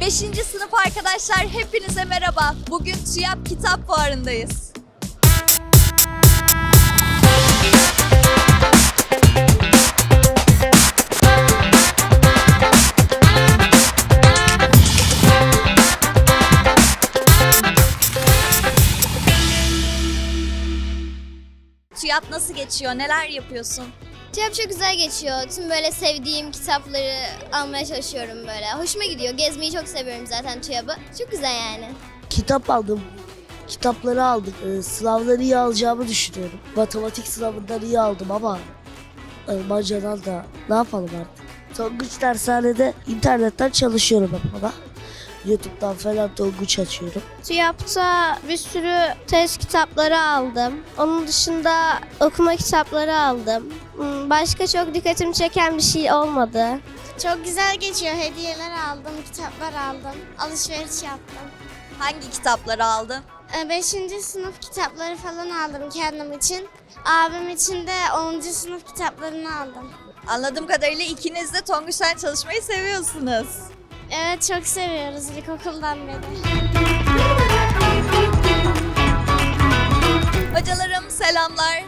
5. sınıf arkadaşlar hepinize merhaba. Bugün TÜYAP Kitap Fuarı'ndayız. TÜYAP nasıl geçiyor? Neler yapıyorsun? TÜYAP çok güzel geçiyor. Tüm böyle sevdiğim kitapları almaya çalışıyorum böyle. Hoşuma gidiyor. Gezmeyi çok seviyorum zaten TÜYAP'ı. Çok güzel yani. Kitap aldım. Kitapları aldık. Ee, sınavları iyi alacağımı düşünüyorum. Matematik sınavından iyi aldım ama Almancadan da ne yapalım artık. Tonguç dershanede internetten çalışıyorum ona. Youtube'dan falan Tonguç açıyorum. TÜYAP'ta bir sürü test kitapları aldım. Onun dışında okuma kitapları aldım. Hmm, Başka çok dikkatimi çeken bir şey olmadı. Çok güzel geçiyor. Hediyeler aldım, kitaplar aldım, alışveriş yaptım. Hangi kitapları aldın? 5. sınıf kitapları falan aldım kendim için. Abim için de 10. sınıf kitaplarını aldım. Anladığım kadarıyla ikiniz de Tonguç'tan çalışmayı seviyorsunuz. Evet çok seviyoruz ilkokuldan beri. Hocalarım selamlar.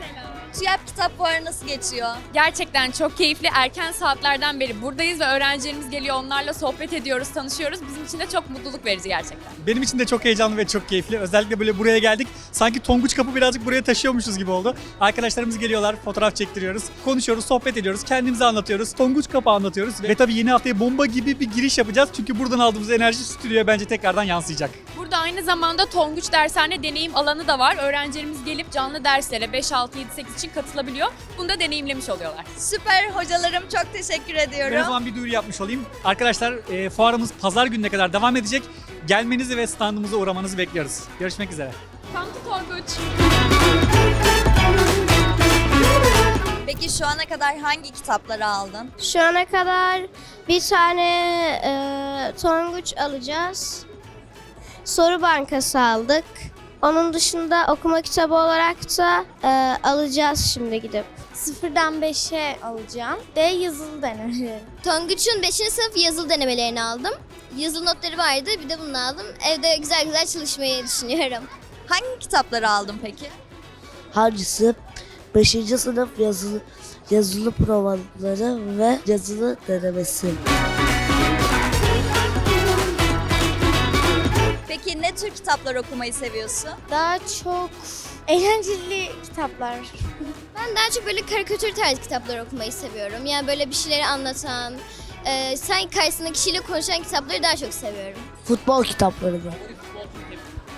TÜYAP Kitap Fuarı nasıl geçiyor? Gerçekten çok keyifli. Erken saatlerden beri buradayız ve öğrencilerimiz geliyor. Onlarla sohbet ediyoruz, tanışıyoruz. Bizim için de çok mutluluk verici gerçekten. Benim için de çok heyecanlı ve çok keyifli. Özellikle böyle buraya geldik. Sanki Tonguç Kapı birazcık buraya taşıyormuşuz gibi oldu. Arkadaşlarımız geliyorlar, fotoğraf çektiriyoruz, konuşuyoruz, sohbet ediyoruz, kendimizi anlatıyoruz, Tonguç Kapı anlatıyoruz. Ve tabii yeni haftaya bomba gibi bir giriş yapacağız. Çünkü buradan aldığımız enerji stüdyoya bence tekrardan yansıyacak. Burada aynı zamanda Tonguç Dershane deneyim alanı da var. Öğrencilerimiz gelip canlı derslere 5, 6, 7, 8 için katılabiliyor. Bunu da deneyimlemiş oluyorlar. Süper hocalarım çok teşekkür Ben o ediyorum. zaman bir duyuru yapmış olayım. Arkadaşlar e, fuarımız pazar gününe kadar devam edecek. Gelmenizi ve standımıza uğramanızı bekliyoruz. Görüşmek üzere. Come to Tonguç. Peki şu ana kadar hangi kitapları aldın? Şu ana kadar bir tane e, Tonguç alacağız. Soru bankası aldık. Onun dışında okuma kitabı olarak da e, alacağız şimdi gidip. Sıfırdan 5'e alacağım ve yazılı denemeleri. Tonguç'un 5. sınıf yazılı denemelerini aldım. Yazılı notları vardı bir de bunu aldım. Evde güzel güzel çalışmayı düşünüyorum. Hangi kitapları aldın peki? Hangisi? 5. sınıf yazılı yazılı provaları ve yazılı denemesi. Peki ne tür kitaplar okumayı seviyorsun? Daha çok eğlenceli kitaplar. Ben daha çok böyle karikatür tarzı kitaplar okumayı seviyorum. Yani böyle bir şeyleri anlatan, e, sen karşısındaki kişiyle konuşan kitapları daha çok seviyorum. Futbol kitaplarını.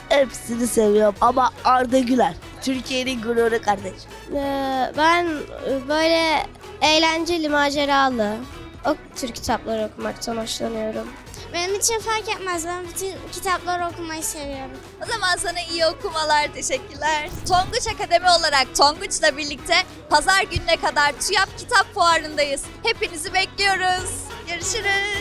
Hepsini seviyorum ama Arda Güler. Türkiye'nin gururu kardeş. Ee, ben böyle eğlenceli, maceralı o tür kitaplar okumaktan hoşlanıyorum. Benim için fark etmez. Ben bütün kitapları okumayı seviyorum. O zaman sana iyi okumalar, teşekkürler. Tonguç Akademi olarak Tonguç'la birlikte pazar gününe kadar TÜYAP Kitap Fuarı'ndayız. Hepinizi bekliyoruz. Görüşürüz.